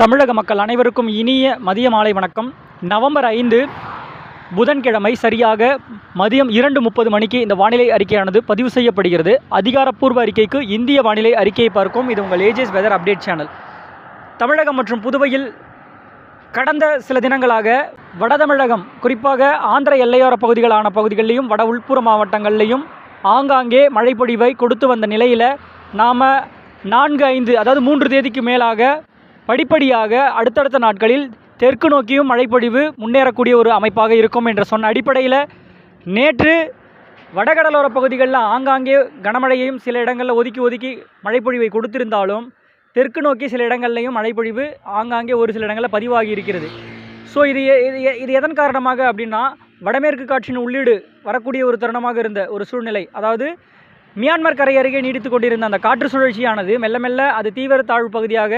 தமிழக மக்கள் அனைவருக்கும் இனிய மதிய மாலை வணக்கம். நவம்பர் ஐந்து புதன்கிழமை சரியாக மதியம் இரண்டு முப்பது மணிக்கு இந்த வானிலை அறிக்கையானது பதிவு செய்யப்படுகிறது. அதிகாரப்பூர்வ அறிக்கைக்கு இந்திய வானிலை அறிக்கையை பார்க்கும் இது உங்கள் ஏஜஸ் வெதர் அப்டேட் சேனல் தமிழகம் மற்றும் புதுவையில் கடந்த சில தினங்களாக வட தமிழகம் குறிப்பாக ஆந்திர எல்லையோர பகுதிகளான பகுதிகளிலையும் வட உள்புற மாவட்டங்கள்லையும் ஆங்காங்கே மழைப்பொழிவை கொடுத்து வந்த நிலையில் நாம் நான்கு ஐந்து அதாவது மூன்று தேதிக்கு மேலாக படிப்படியாக அடுத்தடுத்த நாட்களில் தெற்கு நோக்கியும் மழைப்பொழிவு முன்னேறக்கூடிய ஒரு அமைப்பாக இருக்கும் என்று சொன்ன அடிப்படையில் நேற்று வடகடலோர பகுதிகளில் ஆங்காங்கே கனமழையையும் சில இடங்களில் ஒதுக்கி ஒதுக்கி மழைப்பொழிவை கொடுத்திருந்தாலும் தெற்கு நோக்கி சில இடங்கள்லையும் மழைப்பொழிவு ஆங்காங்கே ஒரு சில இடங்களில் பதிவாகி இருக்கிறது. ஸோ இது இது இது எதன் காரணமாக அப்படின்னா வடமேற்கு காற்றின் உள்ளீடு வரக்கூடிய ஒரு தருணமாக இருந்த ஒரு சூழ்நிலை. அதாவது மியான்மர் கரை அருகே நீடித்து கொண்டிருந்த அந்த காற்று சுழற்சியானது மெல்ல மெல்ல அது தீவிர தாழ்வு பகுதியாக